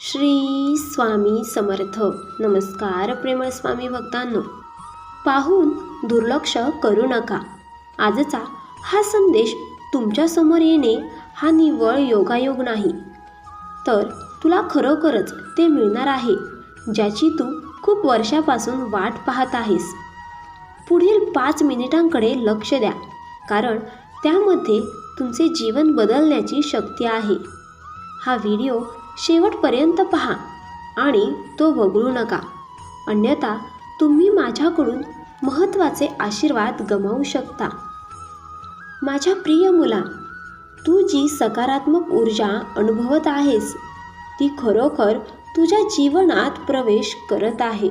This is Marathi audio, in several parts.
श्री स्वामी समर्थ. नमस्कार प्रेमळ स्वामी भक्तांनो. पाहून दुर्लक्ष करू नका. आजचा हा संदेश तुमच्यासमोर येणे हा निव्वळ योगायोग नाही. तर तुला खरोखरच ते मिळणार आहे ज्याची तू खूप वर्षापासून वाट पाहत आहेस. पुढील पाच मिनिटांकडे लक्ष द्या कारण त्यामध्ये तुमचे जीवन बदलण्याची शक्ती आहे. हा व्हिडिओ शेवटपर्यंत पहा आणि तो वगळू नका. अन्यथा तुम्ही माझ्याकडून महत्त्वाचे आशीर्वाद गमावू शकता. माझ्या प्रिय मुला तू जी सकारात्मक ऊर्जा अनुभवत आहेस ती खरोखर तुझ्या जीवनात प्रवेश करत आहे.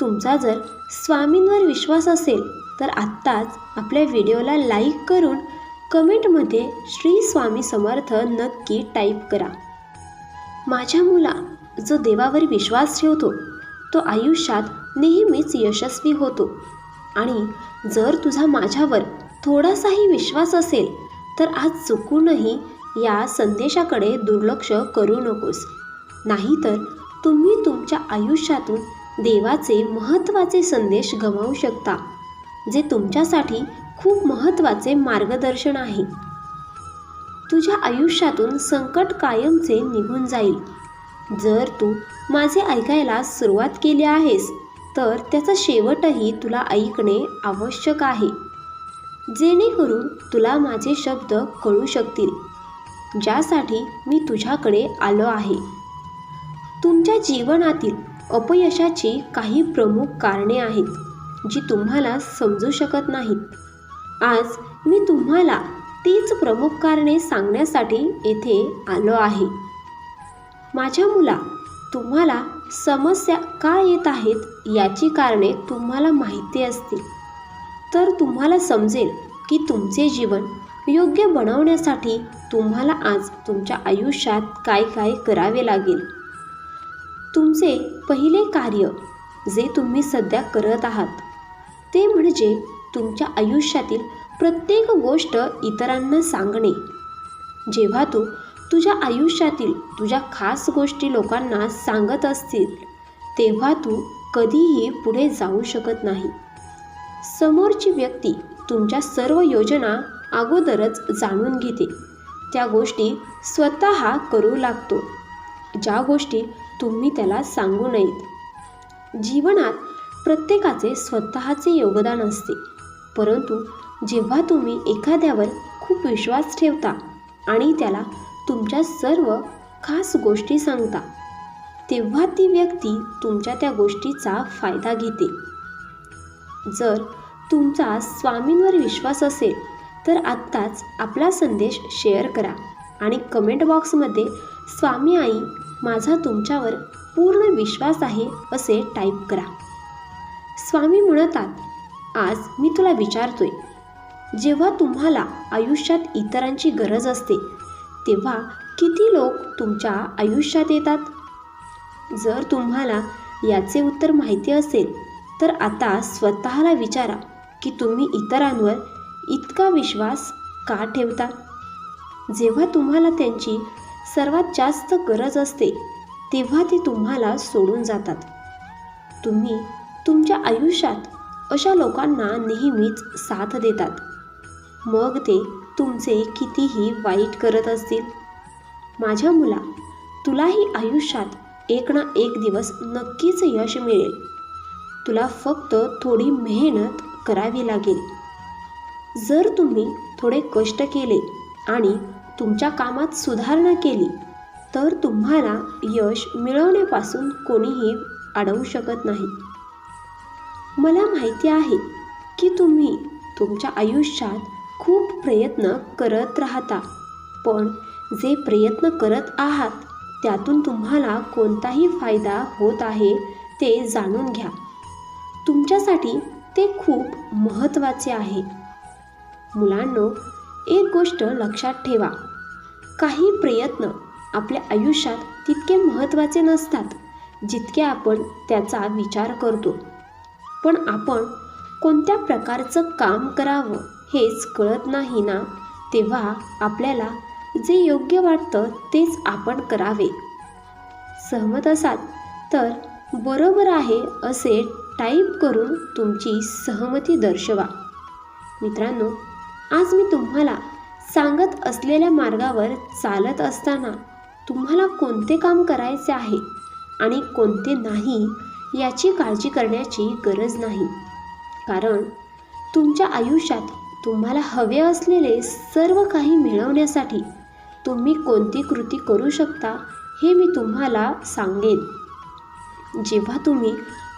तुमचा जर स्वामींवर विश्वास असेल तर आत्ताच आपल्या व्हिडिओला लाईक करून कमेंटमध्ये श्री स्वामी समर्थ नक्की टाईप करा. माझ्या मुला जो देवावर विश्वास ठेवतो तो आयुष्यात नेहमीच यशस्वी होतो. आणि जर तुझा माझ्यावर थोडासाही विश्वास असेल तर आज चुकूनही या संदेशाकडे दुर्लक्ष करू नकोस. नाहीतर तुम्ही तुमच्या आयुष्यातून देवाचे महत्त्वाचे संदेश गमावू शकता. जे तुमच्यासाठी खूप महत्त्वाचे मार्गदर्शन आहे. तुझ्या आयुष्यातून संकट कायमचे निघून जाईल. जर तू माझे ऐकायला सुरुवात केली आहेस तर त्याचा शेवटही तुला ऐकणे आवश्यक आहे. जेणेकरून तुला माझे शब्द कळू शकतील ज्यासाठी मी तुझ्याकडे आलो आहे. तुमच्या जीवनातील अपयशाची काही प्रमुख कारणे आहेत. जी तुम्हाला समजू शकत नाहीत. आज मी तुम्हाला तीच प्रमुख कारणे सांगण्यासाठी येथे आलो आहे. माझ्या मुला तुम्हाला समस्या का येत आहेत याची कारणे तुम्हाला माहिती असतील. तर तुम्हाला समजेल की तुमचे जीवन योग्य बनवण्यासाठी तुम्हाला आज तुमच्या आयुष्यात काय काय करावे लागेल. तुमचे पहिले कार्य जे तुम्ही सध्या करत आहात ते म्हणजे तुमच्या आयुष्यातील प्रत्येक गोष्ट इतरांना सांगणे. जेव्हा तू तुझ्या आयुष्यातील तुझ्या खास गोष्टी लोकांना सांगत असतील तेव्हा तू कधीही पुढे जाऊ शकत नाही. समोरची व्यक्ती तुमच्या सर्व योजना अगोदरच जाणून घेते. त्या गोष्टी स्वतः करू लागतो. ज्या गोष्टी तुम्ही त्याला सांगू नयेत. जीवनात प्रत्येकाचे स्वतःचे योगदान असते. परंतु जेव्हा तुम्ही एखाद्यावर खूप विश्वास ठेवता आणि त्याला तुमच्या सर्व खास गोष्टी सांगता तेव्हा ती व्यक्ती तुमच्या त्या गोष्टीचा फायदा घेते. जर तुमचा स्वामींवर विश्वास असेल तर आत्ताच आपला संदेश शेअर करा आणि कमेंट बॉक्समध्ये स्वामी आई माझा तुमच्यावर पूर्ण विश्वास आहे असे टाईप करा. स्वामी म्हणतात आज मी तुला विचारतोय जेव्हा तुम्हाला आयुष्यात इतरांची गरज असते तेव्हा किती लोक तुमच्या आयुष्यात येतात? जर तुम्हाला याचे उत्तर माहिती असेल तर आता स्वतःला विचारा की तुम्ही इतरांवर इतका विश्वास का ठेवता? जेव्हा तुम्हाला त्यांची सर्वात जास्त गरज असते तेव्हा ते तुम्हाला सोडून जातात. तुम्ही तुमच्या आयुष्यात अशा लोकांना नेहमीच साथ देतात. मग ते तुमचे कितीही वाईट करत असतील. माझ्या मुला तुलाही आयुष्यात एक ना एक दिवस नक्कीच यश मिळेल. तुला फक्त थोडी मेहनत करावी लागेल. जर तुम्ही थोडे कष्ट केले आणि तुमच्या कामात सुधारणा केली तर तुम्हाला यश मिळवण्यापासून कोणीही अडवू शकत नाही. मला माहिती आहे की तुम्ही तुमच्या आयुष्यात खूप प्रयत्न करत राहता. पण जे प्रयत्न करत आहात त्यातून तुम्हाला कोणताही फायदा होत आहे ते जाणून घ्या. तुमच्यासाठी ते खूप महत्त्वाचे आहे. मुलांनो एक गोष्ट लक्षात ठेवा. काही प्रयत्न आपल्या आयुष्यात तितके महत्त्वाचे नसतात जितके आपण त्याचा विचार करतो. पण आपण कोणत्या प्रकारचं काम करावं हेच कळत नाही ना? तेव्हा आपल्याला जे योग्य वाटतं तेच आपण करावे. सहमत असाल तर बरोबर आहे असे टाईप करून तुमची सहमती दर्शवा. मित्रांनो आज मी तुम्हाला सांगत असलेल्या मार्गावर चालत असताना तुम्हाला कोणते काम करायचे आहे आणि कोणते नाही याची काळजी करण्याची गरज नाही. कारण तुमच्या आयुष्यात तुम्हाला हवे असलेले सर्व काही मिळवण्यासाठी तुम्ही कोणती कृती करू शकता हे मी तुम्हाला सांगेन. जेव्हा तुम्ही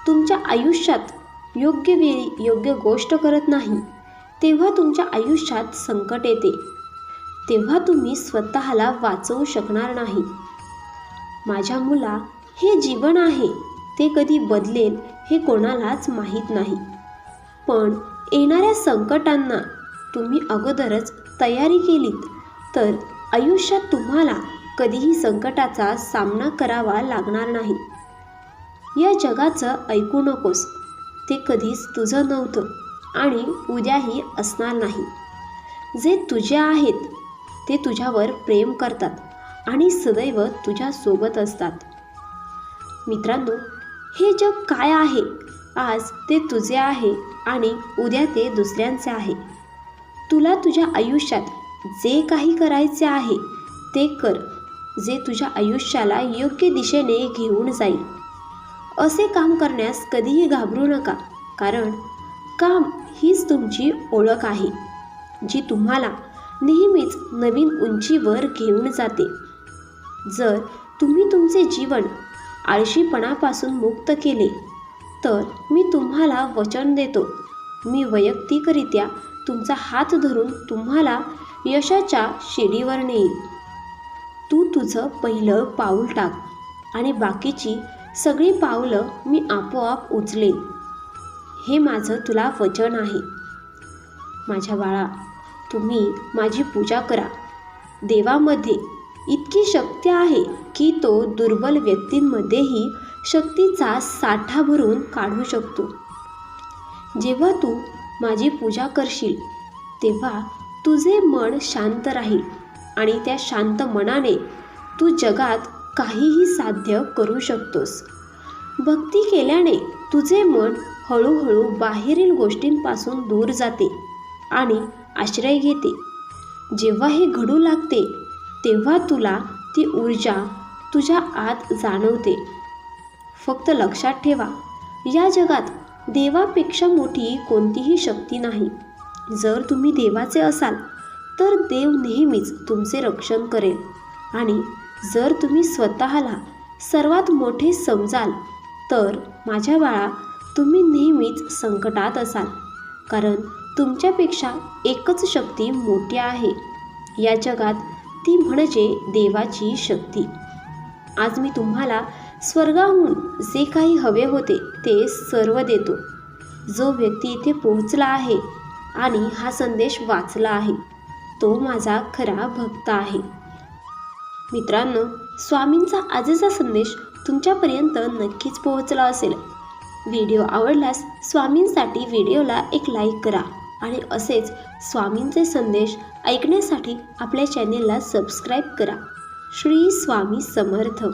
तुमच्या आयुष्यात योग्य वेळी योग्य गोष्ट करत नाही तेव्हा तुमच्या आयुष्यात संकट येते. तेव्हा तुम्ही स्वतःला वाचवू शकणार नाही. माझ्या मुला हे जीवन आहे. ते कधी बदलेल हे कोणालाच माहीत नाही. पण येणाऱ्या संकटांना तुम्ही अगोदरच तयारी केलीत तर आयुष्यात तुम्हाला कधीही संकटाचा सामना करावा लागणार नाही. या जगाचं ऐकू नकोस ते कधीच तुझं नव्हतं आणि उद्याही असणार नाही. जे तुझे आहेत ते तुझ्यावर प्रेम करतात आणि सदैव तुझ्यासोबत असतात. मित्रांनो हे जग काय आहे? आज ते तुझे आहे आणि उद्या ते दुसऱ्यांचे आहे. तुला तुझ्या आयुष्यात जे काही करायचे आहे ते कर जे तुझ्या आयुष्याला योग्य दिशेने घेऊन जाईल. असे काम करण्यास कधीही घाबरू नका कारण काम हीच तुमची ओळख आहे जी तुम्हाला नेहमीच नवीन उंचीवर घेऊन जाते. जर तुम्ही तुमचे जीवन आळशीपणापासून मुक्त केले. तर मी तुम्हाला वचन देतो. मी वैयक्तिकरित्या तुमचा हात धरून तुम्हाला यशाच्या शिडीवर नेईल तू तुझं पहिलं पाऊल टाक आणि बाकीची सगळी पावलं मी आपोआप उचलेन. हे माझं तुला वचन आहे. माझ्या बाळा तुम्ही माझी पूजा करा. देवामध्ये इतकी शक्ती आहे की तो दुर्बल व्यक्तींमध्येही शक्तीचा साठा भरून काढू शकतो. जेव्हा तू माझी पूजा करशील तेव्हा तुझे मन शांत राहील आणि त्या शांत मनाने तू जगात काहीही साध्य करू शकतोस. भक्ती केल्याने तुझे मन हळूहळू बाहेरील गोष्टींपासून दूर जाते आणि आश्रय घेते. जेव्हा हे घडू लागते तेव्हा तुला ती ऊर्जा तुझ्या आत जाणवते. फक्त लक्षात ठेवा या जगात देवापेक्षा मोठी कोणतीही शक्ती नाही. जर तुम्ही देवाचे असाल तर देव नेहमीच तुमचे रक्षण करेल. आणि जर तुम्ही स्वतःला सर्वात मोठे समजाल तर माझ्या बाळा तुम्ही नेहमीच संकटात असाल कारण तुमच्यापेक्षा एकच शक्ती मोठी आहे. या जगात ती म्हणजे देवाची शक्ती. आज मी तुम्हाला स्वर्गाहून जे काही हवे होते ते सर्व देतो. जो व्यक्ती इथे पोहोचला आहे आणि हा संदेश वाचला आहे तो माझा खरा भक्त आहे. मित्रांनो स्वामींचा आजचा संदेश तुमच्यापर्यंत नक्कीच पोहोचला असेल. व्हिडिओ आवडल्यास स्वामींसाठी व्हिडिओला एक लाईक करा आणि असेच स्वामींचे संदेश ऐकण्यासाठी आपल्या चॅनेलला सबस्क्राईब करा. श्री स्वामी समर्थ.